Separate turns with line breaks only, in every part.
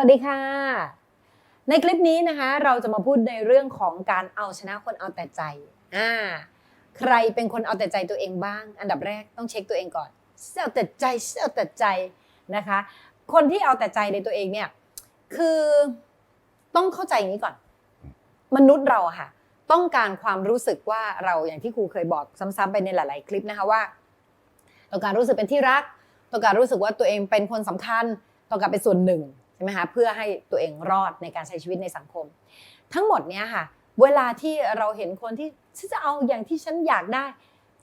วัสดีค่ะ ในคลิปนี้นะคะ เราจะมาพูดในเรื่องของการเอาชนะคนเอาแต่ใจอ่าใครเป็นคนเอาแต่ใจตัวเองบ้าง อันดับแรกต้องเช็คตัวเองก่อนเอาแต่ใจเอาแต่ใจนะคะ คนที่เอาแต่ใจในตัวเองเนี่ยคือต้องเข้าใจอย่างนี้ก่อน มนุษย์เราค่ะ ต้องการความรู้สึกว่าเราอย่างที่ครูเคยบอกซ้ำๆไปในหลาย ๆ คลิปนะคะว่าต้องการรู้สึกเป็นที่รักต้องการรู้สึกว่าตัวเองเป็นคนสำคัญต้องการเป็นส่วนหนึ่ง ช่ไหมคะเพื่อให้ตัวเองรอดในการใช้ชีวิตในสังคม ทั้งหมดเนี้ยค่ะ เวลาที่เราเห็นคนที่ฉันจะเอาอย่างที่ฉันอยากได้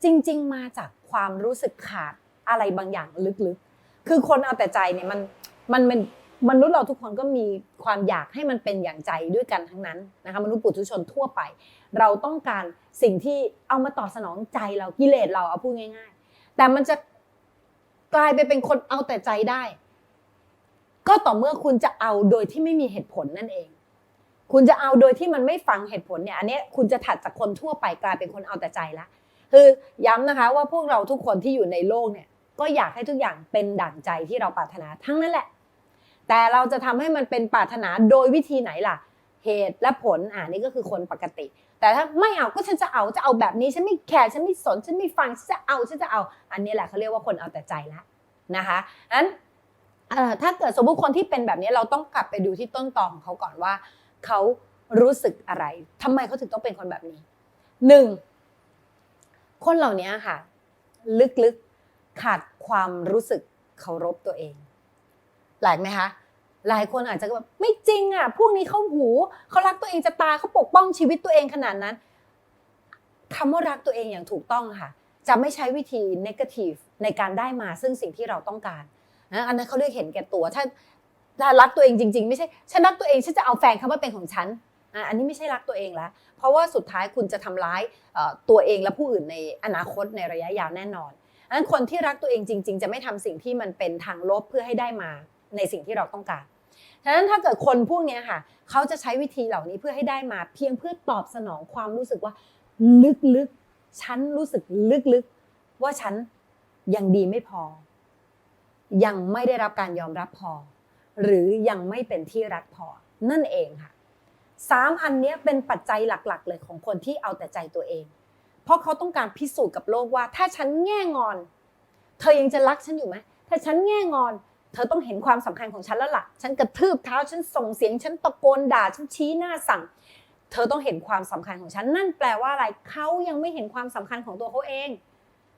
จริง ๆ มาจากความรู้สึกขาดอะไรบางอย่างลึกๆ คือคนเอาแต่ใจเนี่ยมันมันเป็นมนุษย์เราทุกคนก็มีความอยากให้มันเป็นอย่างใจด้วยกันทั้งนั้นนะคะมนุษย์ปุถุชนทั่วไป เราต้องการสิ่งที่เอามาตอบสนองใจเรากิเลสเราเอาพูดง่าย ๆ แต่มันจะกลายไปเป็นคนเอาแต่ใจได้ ก็ต่อเมื่อคุณจะเอาโดยที่ไม่มีเหตุผลนั่นเอง คุณจะเอาโดยที่มันไม่ฟังเหตุผลเนี่ยอันนี้คุณจะถัดจากคนทั่วไปกลายเป็นคนเอาแต่ใจละคือย้ำนะคะว่าพวกเราทุกคนที่อยู่ในโลกเนี่ยก็อยากให้ทุกอย่างเป็นดั่งใจที่เราปรารถนาทั้งนั้นแหละ แต่เราจะทำให้มันเป็นปรารถนาโดยวิธีไหนล่ะ เหตุและผลอ่านี่ก็คือคนปกติ แต่ถ้าไม่เอาก็ฉันจะเอาจะเอาแบบนี้ฉันไม่แคร์ฉันไม่สนฉันไม่ฟังฉันจะเอาฉันจะเอา อันนี้แหละเขาเรียกว่าคนเอาแต่ใจละนะคะนั้น ถ้าเกิดสมมติคนที่เป็นแบบนี้เราต้องกลับไปดูที่ต้นตอของเขาก่อนว่า เขารู้สึกอะไรทำไมเขาถึงต้องเป็นคนแบบนี้หนึ่งคนเหล่านี้ค่ะ ลึกๆขาดความรู้สึกเคารพตัวเองแปลกไหมคะหลายคนอาจจะแบบไม่จริงอะพวกนี้เขาหูเขารักตัวเองจะตายเขาปกป้องชีวิตตัวเองขนาดนั้นคำว่ารักตัวเองอย่างถูกต้องค่ะ จะไม่ใช้วิธี negative ในการได้มาซึ่งสิ่งที่เราต้องการ นะอันนั้นเขาเรียกเห็นแก่ตัวถ้าถ้ารักตัวเองจริง ๆ ไม่ใช่ฉันรักตัวเองฉันจะเอาแฟนเขามาเป็นของฉันอันนี้ไม่ใช่รักตัวเองแล้ว เพราะว่าสุดท้ายคุณจะทำร้ายตัวเองและผู้อื่นในอนาคตในระยะยาวแน่นอนอันนั้นคนที่รักตัวเองจริง ๆ จะไม่ทำสิ่งที่มันเป็นทางลบเพื่อให้ได้มาในสิ่งที่เราต้องการฉะนั้นถ้าเกิดคนพวกนี้ค่ะ เขาจะใช้วิธีเหล่านี้เพื่อให้ได้มา เพียงเพื่อตอบสนองความรู้สึกว่า ลึกๆ ฉันรู้สึกลึกๆ ว่าฉันยังดีไม่พอ ยังไม่ได้รับการยอมรับพอ หรือยังไม่เป็นที่รักพอ นั่นเองค่ะสามอันนี้เป็นปัจจัยหลักๆ เลยของคนที่เอาแต่ใจตัวเอง เพราะเขาต้องการพิสูจน์กับโลกว่า ถ้าฉันแง่งอน เธอยังจะรักฉันอยู่ไหมถ้าฉันแง่งอน เธอต้องเห็นความสำคัญของฉันแล้วล่ะ ฉันกระทืบเท้าฉันส่งเสียงฉันตะโกนด่าฉันชี้หน้าสั่ง เธอต้องเห็นความสำคัญของฉัน นั่นแปลว่าอะไรเขายังไม่เห็นความสำคัญของตัวเขาเอง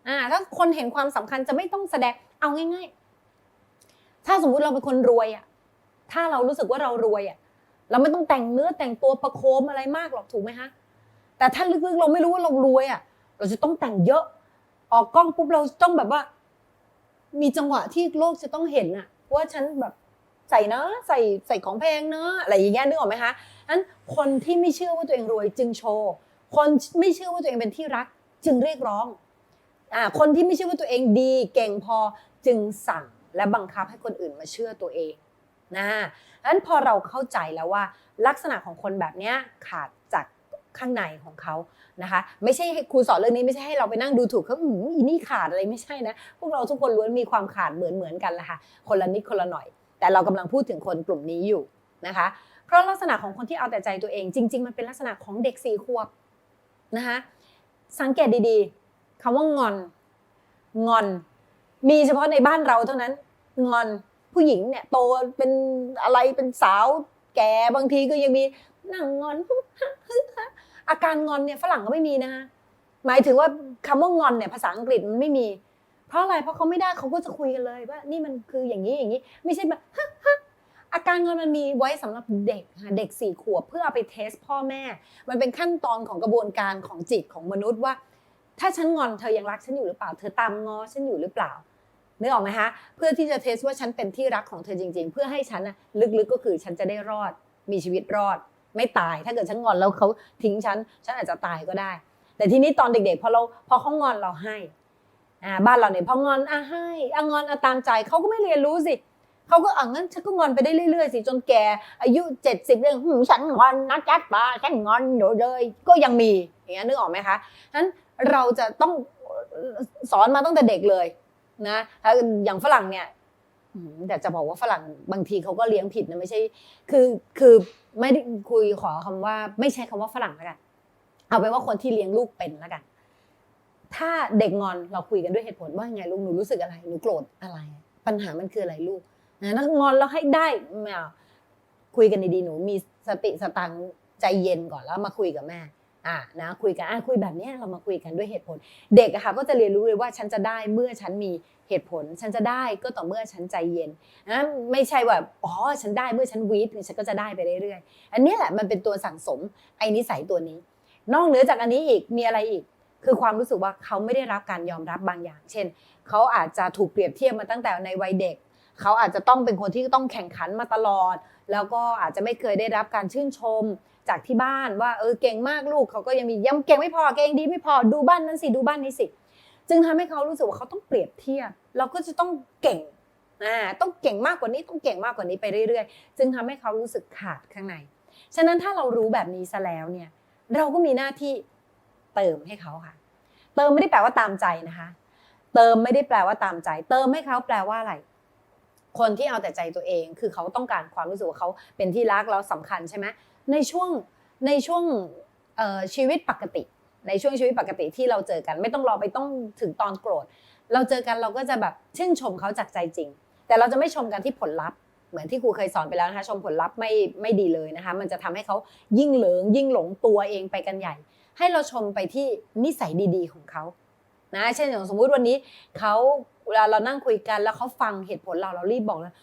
อ่าถ้าคนเห็นความสำคัญจะไม่ต้องแสดงเอาง่าย ๆ ถ้าสมมุติเราเป็นคนรวยอะถ้าเรารู้สึกว่าเรารวยอะเราไม่ต้องแต่งเนื้อแต่งตัวประโคมอะไรมากหรอกถูกไหมคะแต่ถ้าลึกๆเราไม่รู้ว่าเรารวยอะเราจะต้องแต่งเยอะ ออกกล้องปุ๊บเราต้องแบบว่า มีจังหวะที่โลกจะต้องเห็นอะว่าฉันแบบใส่เนอะใส่ใส่ของแพงเนอะอะไรอย่างเงี้ยนึกออกไหมคะนั้นคนที่ไม่เชื่อว่าตัวเองรวยจึงโชว์ คนไม่เชื่อว่าตัวเองเป็นที่รัก จึงเรียกร้องอ่าคนที่ไม่เชื่อว่าตัวเองดีเก่งพอจึงสั่ง และบังคับให้คนอื่นมาเชื่อตัวเองนะดังนั้นพอเราเข้าใจแล้วว่าลักษณะของคนแบบนี้ขาดจากข้างในของเขานะคะ ไม่ใช่ครูสอนเรื่องนี้ไม่ใช่ให้เราไปนั่งดูถูกเขาอืมอีนี่ขาดอะไรไม่ใช่นะ พวกเราทุกคนล้วนมีความขาดเหมือนเหมือนกันแหละค่ะ คนละนิดคนละหน่อย แต่เรากำลังพูดถึงคนกลุ่มนี้อยู่นะคะ เพราะลักษณะของคนที่เอาแต่ใจตัวเอง จริง ๆ มันเป็นลักษณะของเด็กสี่ขวบนะคะ สังเกตดีๆคำว่างอน งอน มีเฉพาะในบ้านเราเท่านั้น งอนผู้หญิงเนี่ยโตเป็นอะไรเป็นสาวแก่บางทีก็ยังมีนั่งงอนอาการงอนเนี่ยฝรั่งก็ไม่มีนะคะหมายถึงว่าคำว่างอนเนี่ยภาษาอังกฤษมันไม่มี เพราะอะไรเพราะเขาไม่ได้เขาก็จะคุยกันเลยว่านี่มันคืออย่างนี้อย่างนี้ ไม่ใช่แบบอาการงอนมันมีไว้สำหรับเด็กค่ะเด็กสี่ขวบเพื่อเอาไปเทสพ่อแม่ มันเป็นขั้นตอนของกระบวนการของจิตของมนุษย์ว่า ถ้าฉันงอนเธอยังรักฉันอยู่หรือเปล่า เธอตามงอฉันอยู่หรือเปล่า นึกออกไหมคะเพื่อที่จะเทสว่าฉันเป็นที่รักของเธอจริง ๆ เพื่อให้ฉันนะลึกๆก็คือฉันจะได้รอดมีชีวิตรอด ไม่ตายถ้าเกิดฉันงอนแล้วเขาทิ้งฉันฉันอาจจะตายก็ได้ แต่ทีนี้ตอนเด็กๆพอเราพอเขางอนเราให้อ่าบ้านเราเนี่ยพองอนอะให้อะงอนอะตามใจเขาก็ไม่เรียนรู้สิเขาก็อะงั้นฉันก็งอนไปได้เรื่อยๆสิจนแกอายุเจ็ดสิบเรื่องฉันงอนนะจ๊ะป้าฉันงอนอยู่เลยก็ยังมีอย่างเงี้ยนึกออกไหมคะนั้นเราจะต้องสอนมาตั้งแต่เด็กเลย นะอย่างฝรั่งเนี่ยแต่จะบอกว่าฝรั่งบางทีเขาก็เลี้ยงผิดนะไม่ใช่ คือคือไม่ได้คุยขอคำว่า ไม่ใช่คำว่าฝรั่งแล้วกันเอาไปนว่าคนที่เลี้ยงลูกเป็นแล้วกัน ถ้าเด็กงอนเราคุยกันด้วยเหตุผลว่าไงลูกหนูรู้สึกอะไรหนูโกรธอะไร ปัญหามันคืออะไรลูกนะถ้างอนแล้วให้ได้ไม่เอาคุยกันดีๆหนูมีสติสตังค์ใจเย็นก่อนแล้วมาคุยกับแม่ อะนะคุยกันอะคุยแบบนี้เรามาคุยกันด้วยเหตุผล เด็กอะค่ะก็จะเรียนรู้เลยว่าฉันจะได้เมื่อฉันมีเหตุผล ฉันจะได้ก็ต่อเมื่อฉันใจเย็นนะไม่ใช่ว่าอ๋อฉันได้เมื่อฉันวีดฉันก็จะได้ไปเรื่อยๆอันนี้แหละมันเป็นตัวสั่งสมไอ้นิสัยตัวนี้ นอกเหนือจากอันนี้อีกมีอะไรอีก คือความรู้สึกว่าเขาไม่ได้รับการยอมรับบางอย่าง เช่น เขาอาจจะถูกเปรียบเทียบมาตั้งแต่ในวัยเด็กเขาอาจจะต้องเป็นคนที่ต้องแข่งขันมาตลอด แล้วก็อาจจะไม่เคยได้รับการชื่นชม จากที่บ้านว่าเออเก่งมากลูกเขาก็ยังมียังเก่งไม่พอเก่งดีไม่พอดูบ้านนั้นสิดูบ้านนี้สิ จึงทำให้เขารู้สึกว่าเขาต้องเปรียบเทียบเราก็จะต้องเก่งอ่าต้องเก่งมากกว่านี้ต้องเก่งมากกว่านี้ไปเรื่อยๆ จึงทำให้เขารู้สึกขาดข้างใน ฉะนั้นถ้าเรารู้แบบนี้ซะแล้วเนี่ย เราก็มีหน้าที่เติมให้เขาค่ะ เติมไม่ได้แปลว่าตามใจนะคะ เติมไม่ได้แปลว่าตามใจ เติมให้เขาแปลว่าอะไรคนที่เอาแต่ใจตัวเอง คือเขาต้องการความรู้สึกว่าเขาเป็นที่รักแล้วสำคัญใช่ไหม ในช่วงในช่วงชีวิตปกติ ในช่วงชีวิตปกติที่เราเจอกัน ไม่ต้องรอไปต้องถึงตอนโกรธ เราเจอกันเราก็จะแบบชื่นชมเขาจากใจจริง แต่เราจะไม่ชมกันที่ผลลัพธ์เหมือนที่ครูเคยสอนไปแล้วนะคะชมผลลัพธ์ไม่ไม่ดีเลยนะคะ มันจะทำให้เขายิ่งเหลิง ยิ่งหลงตัวเองไปกันใหญ่ ให้เราชมไปที่นิสัยดีๆของเขานะเช่นอย่างสมมุติวันนี้เขาเวลาเรานั่งคุยกันแล้วเขาฟังเหตุผลเราเรารีบบอกเลย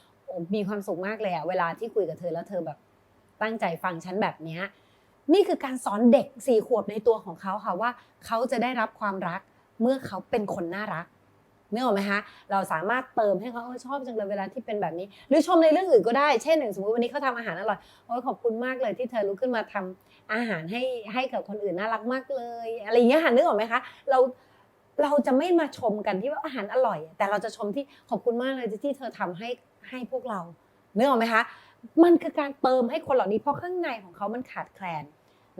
มีความสุขมากเลยอะเวลาที่คุยกับเธอแล้วเธอแบบ ตั้งใจฟังฉันแบบนี้นี่คือการสอนเด็กสี่ขวบในตัวของเขาค่ะว่าเขาจะได้รับความรักเมื่อเขาเป็นคนน่ารักนึกออกไหมคะเราสามารถเติมให้เขาเออชอบจังเลยเวลาที่เป็นแบบนี้ หรือชมในเรื่องอื่นก็ได้เช่นอย่างสมมติวันนี้เขาทำอาหารอร่อยโอ้ยขอบคุณมากเลยที่เธอลุกขึ้นมาทำอาหารให้ให้กับคนอื่นน่ารักมากเลย อะไรอย่างเงี้ยค่ะนึกออกไหมคะเราเราจะไม่มาชมกันที่ว่าอาหารอร่อย แต่เราจะชมที่ขอบคุณมากเลยที่เธอทำให้ให้พวกเรานึกออกไหมคะ มันคือการเติมให้คนเหล่านี้เพราะข้างในของเขามันขาดแคลน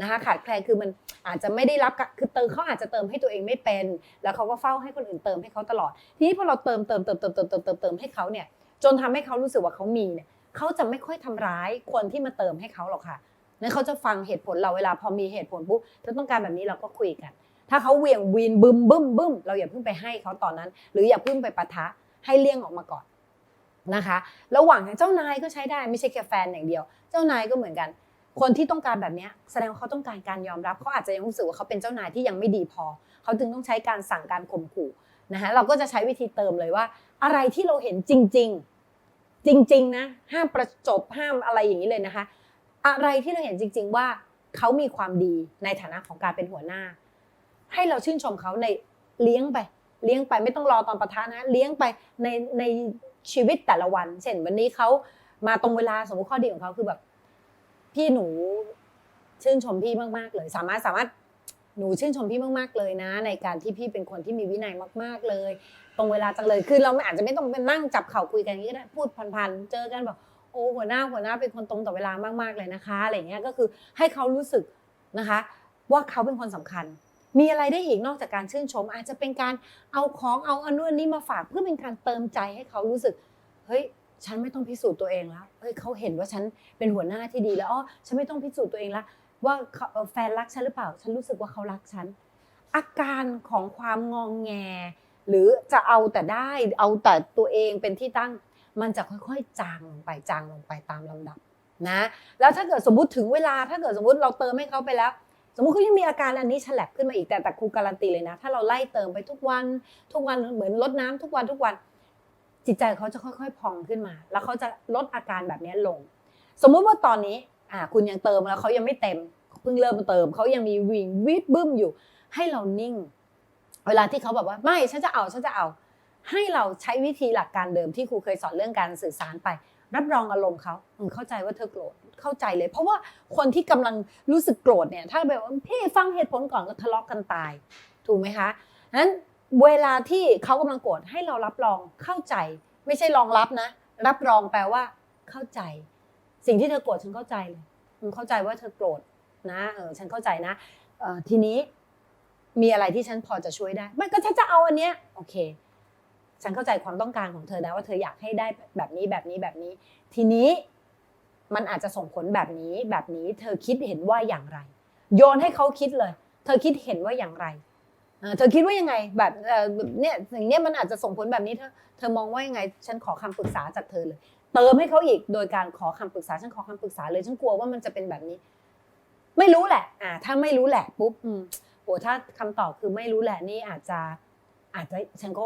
นะคะขาดแคลนคือมันอาจจะไม่ได้รับกะคือเติมเขาอาจจะเติมให้ตัวเองไม่เป็น แล้วเขาก็เฝ้าให้คนอื่นเติมให้เขาตลอด ทีนี้พอเราเติมเติมเติมเติมเติมเติมเติมเติมให้เขาเนี่ยจนทำให้เขารู้สึกว่าเขามีเนี่ยเขาจะไม่ค่อยทำร้ายคนที่มาเติมให้เขาหรอกค่ะนั่นเขาจะฟังเหตุผลเราเวลาพอมีเหตุผลปุ๊บเธอต้องการแบบนี้เราก็คุยกัน ถ้าเขาเวียงวีนบึมบึ้มบึ้มเราอย่าเพิ่งไปให้เขาตอนนั้น หรืออย่าเพิ่งไปปะทะให้เลี่ยงออกมาก่อน นะคะระหว่างเจ้านายก็ใช้ได้ไม่ใช่แค่แฟนอย่างเดียว เจ้านายก็เหมือนกัน คนที่ต้องการแบบนี้แสดงว่าเขาต้องการการยอมรับเขาอาจจะยังรู้สึกว่าเขาเป็นเจ้านายที่ยังไม่ดีพอ เขาจึงต้องใช้การสั่งการข่มขู่นะคะเราก็จะใช้วิธีเติมเลยว่า อะไรที่เราเห็นจริง ๆ จริง ๆ นะ ห้ามประจบห้ามอะไรอย่างนี้เลยนะคะ อะไรที่เราเห็นจริง ๆ ว่าเขามีความดีในฐานะของการเป็นหัวหน้า ให้เราชื่นชมเขาในเลี้ยงไป เลี้ยงไปไม่ต้องรอตอนประทะนะ เลี้ยงไปในใน ชีวิตแต่ละวันเช่นวันนี้เขามาตรงเวลาสมมติข้อดีของเขาคือแบบ พี่หนูชื่นชมพี่มากๆเลย สามารถสามารถหนูชื่นชมพี่มากๆเลยนะ ในการที่พี่เป็นคนที่มีวินัยมาก ๆเลย ตรงเวลาจังเลยคือเราอาจจะไม่ต้องไปนั่งจับเข่าคุยกันนี้ก็ได้พูดพันๆเจอกันแบบโอ้หัวหน้าหัวหน้าเป็นคนตรงต่อเวลามากๆเลยนะคะอะไรเงี้ยก็คือให้เขารู้สึกนะคะ ว่าเขาเป็นคนสำคัญ มีอะไรได้อีกนอกจากการชื่นชม อาจจะเป็นการเอาของเอาอันนู้นนี้มาฝากเพื่อเป็นการเติมใจให้เขารู้สึกเฮ้ยฉันไม่ต้องพิสูจน์ตัวเองแล้วเฮ้ยเขาเห็นว่าฉันเป็นหัวหน้าที่ดีแล้วอ๋อฉันไม่ต้องพิสูจน์ตัวเองละว่าแฟนรักฉันหรือเปล่า ฉันรู้สึกว่าเขารักฉัน อาการของความงองแง หรือจะเอาแต่ได้เอาแต่ตัวเองเป็นที่ตั้ง มันจะค่อยๆ จางลงไปจางลงไปตามลำดับนะ แล้วถ้าเกิดสมมติถึงเวลาถ้าเกิดสมมติเราเติมให้เขาไปแล้ว สมมติเขายังมีอาการอันนี้ฉลับขึ้นมาอีกแต่แต่ครูการันตีเลยนะ ถ้าเราไล่เติมไปทุกวันทุกวันเหมือนลดน้ำทุกวันทุกวัน จิตใจเขาจะค่อยๆพองขึ้นมา แล้วเขาจะลดอาการแบบนี้ลง สมมุติว่าตอนนี้อ่าคุณยังเติมแล้วเขายังไม่เต็มเพิ่งเริ่มเติมเขายังมีวิ่งวิดบึ้มอยู่ ให้เรานิ่ง เวลาที่เขาแบบว่าไม่ฉันจะเอาฉันจะเอา ให้เราใช้วิธีหลักการเดิมที่ครูเคยสอนเรื่องการสื่อสารไป รับรองอารมณ์เขาอืมเข้าใจว่าเธอโกรธเข้าใจเลย เพราะว่าคนที่กำลังรู้สึกโกรธเนี่ยถ้าแบบว่าพี่ฟังเหตุผลก่อนก็ทะเลาะกันตาย ถูกไหมคะนั้นเวลาที่เขากำลังโกรธให้เรารับรองเข้าใจ ไม่ใช่รองรับนะ รับรองแปลว่า เข้าใจ สิ่งที่เธอโกรธฉันเข้าใจเลยอืมเข้าใจว่าเธอโกรธนะเออฉันเข้าใจนะเออทีนี้มีอะไรที่ฉันพอจะช่วยได้ไม่ก็ฉันจะเอาอันเนี้ยโอเค ฉันเข้าใจความต้องการของเธอนะว่าเธออยากให้ได้แบบนี้แบบนี้แบบนี้ ทีนี้มันอาจจะส่งผลแบบนี้แบบนี้ เธอคิดเห็นว่าอย่างไร โยนให้เขาคิดเลย เธอคิดเห็นว่าอย่างไรเธอคิดว่ายังไงแบบเนี่ยสิ่งนี้มันอาจจะส่งผลแบบนี้เธอเธอมองว่ายังไง ฉันขอคำปรึกษาจากเธอเลย เติมให้เขาอีกโดยการขอคำปรึกษาฉันขอคำปรึกษาเลยฉันกลัวว่ามันจะเป็นแบบนี้ ไม่รู้แหละ อ่า ถ้าไม่รู้แหละปุ๊บอืมโอ้ถ้าคำตอบคือไม่รู้แหละนี่อาจจะอาจจะฉันก็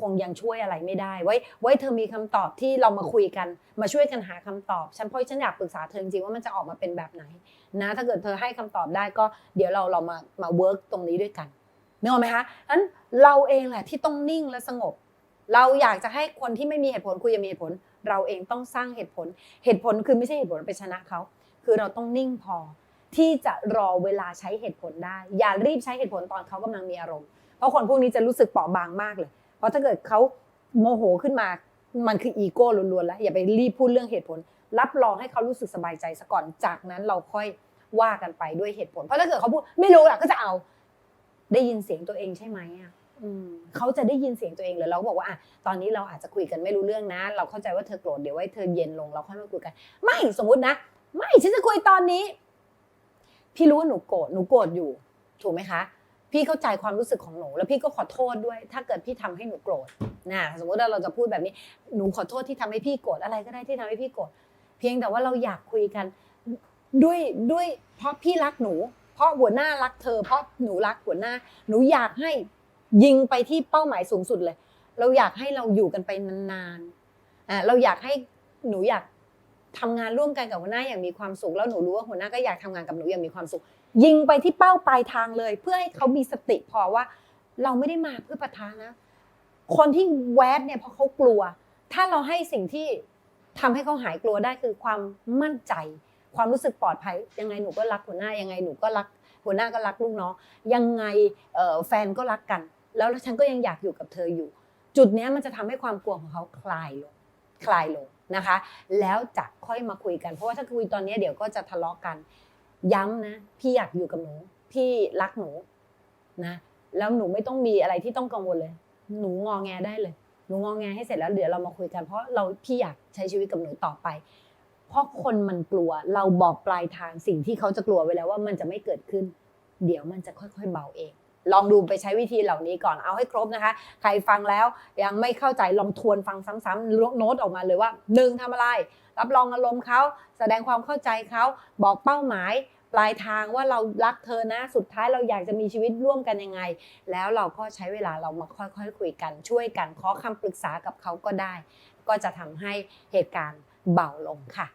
คงยังช่วยอะไรไม่ได้ ไว้ ไว้เธอมีคำตอบที่เรามาคุยกัน มาช่วยกันหาคำตอบ ฉันเพราะฉันอยากปรึกษาเธอจริงๆว่ามันจะออกมาเป็นแบบไหนนะ ถ้าเกิดเธอให้คำตอบได้ก็เดี๋ยวเราเรามา มาเวิร์กตรงนี้ด้วยกันนึกออกไหมคะนั้นเราเองแหละที่ต้องนิ่งและสงบ เราอยากจะให้คนที่ไม่มีเหตุผลคุยมีเหตุผล เราเองต้องสร้างเหตุผล เหตุผลคือไม่ใช่เหตุผลไปชนะเขา คือเราต้องนิ่งพอที่จะรอเวลาใช้เหตุผลได้ อย่ารีบใช้เหตุผลตอนเขากำลังมีอารมณ์ เพราะคนพวกนี้จะรู้สึกเปราะบางมากเลย เพราะถ้าเกิดเขาโมโหขึ้นมา มันคืออีโก้ล้วนๆแล้ว อย่าไปรีบพูดเรื่องเหตุผล รับรองให้เขารู้สึกสบายใจซะก่อน จากนั้นเราค่อยว่ากันไปด้วยเหตุผล เพราะถ้าเกิดเขาพูดไม่รู้ล่ะก็จะเอา ได้ยินเสียงตัวเองใช่ไหมอะอืมเขาจะได้ยินเสียงตัวเองเลยเราก็บอกว่าอะตอนนี้เราอาจจะคุยกันไม่รู้เรื่องนะ เราเข้าใจว่าเธอโกรธเดี๋ยวไว้เธอเย็นลงเราค่อยมาคุยกัน ไม่สมมุตินะ ไม่ฉันจะคุยตอนนี้ พี่รู้ว่าหนูโกรธหนูโกรธอยู่ ถูกไหมคะ พี่เข้าใจความรู้สึกของหนู แล้วพี่ก็ขอโทษด้วย ถ้าเกิดพี่ทำให้หนูโกรธนะสมมติว่าเราจะพูดแบบนี้หนูขอโทษที่ทำให้พี่โกรธอะไรก็ได้ที่ทำให้พี่โกรธเพียงแต่ว่าเราอยากคุยกันด้วยด้วยเพราะพี่รักหนู เพราะหัวหน้ารักเธอ เพราะหนูรักหัวหน้า หนูอยากให้ยิงไปที่เป้าหมายสูงสุดเลย เราอยากให้เราอยู่กันไปนานๆอ่าเราอยากให้หนูอยาก ทำงานร่วมกันกับหัวหน้าอย่างมีความสุข แล้วหนูรู้ว่าหัวหน้าก็อยากทำงานกับหนูอย่างมีความสุข ยิงไปที่เป้าปลายทางเลย เพื่อให้เขามีสติพอว่า เราไม่ได้มาเพื่อปะทะนะ คนที่แวดเนี่ยเพราะเขากลัว ถ้าเราให้สิ่งที่ทำให้เขาหายกลัวได้คือความมั่นใจ ความรู้สึกปลอดภัย ยังไงหนูก็รักหัวหน้ายังไงหนูก็รัก หัวหน้าก็รักลูกน้องยังไงแฟนก็รักกัน แล้วฉันก็ยังอยากอยู่กับเธออยู่ จุดนี้มันจะทำให้ความกลัวของเขาคลายลง คลายลงนะคะ แล้วจะค่อยมาคุยกัน เพราะว่าถ้าคุยตอนนี้เดี๋ยวก็จะทะเลาะกัน ย้ำนะ พี่อยากอยู่กับหนู พี่รักหนูนะแล้วหนูไม่ต้องมีอะไรที่ต้องกังวลเลย หนูงอแงได้เลย หนูงอแงให้เสร็จแล้วเดี๋ยวเรามาคุยกัน เพราะเราพี่อยากใช้ชีวิตกับหนูต่อไป เพราะคนมันกลัว เราบอกปลายทางสิ่งที่เขาจะกลัวไว้แล้วว่ามันจะไม่เกิดขึ้น เดี๋ยวมันจะค่อยๆเบาเอง ลองดูไปใช้วิธีเหล่านี้ก่อนเอาให้ครบนะคะ ใครฟังแล้วยังไม่เข้าใจลองทวนฟังซ้ำๆโน้ตออกมาเลยว่าหนึ่งทำอะไร รับรองอารมณ์เขาแสดงความเข้าใจเขาบอกเป้าหมายปลายทางว่าเรารักเธอนะ สุดท้ายเราอยากจะมีชีวิตร่วมกันยังไง แล้วเราก็ใช้เวลาเรามาค่อยๆคุยกัน ช่วยกันขอคำปรึกษากับเขาก็ได้ ก็จะทำให้เหตุการณ์เบาลงค่ะ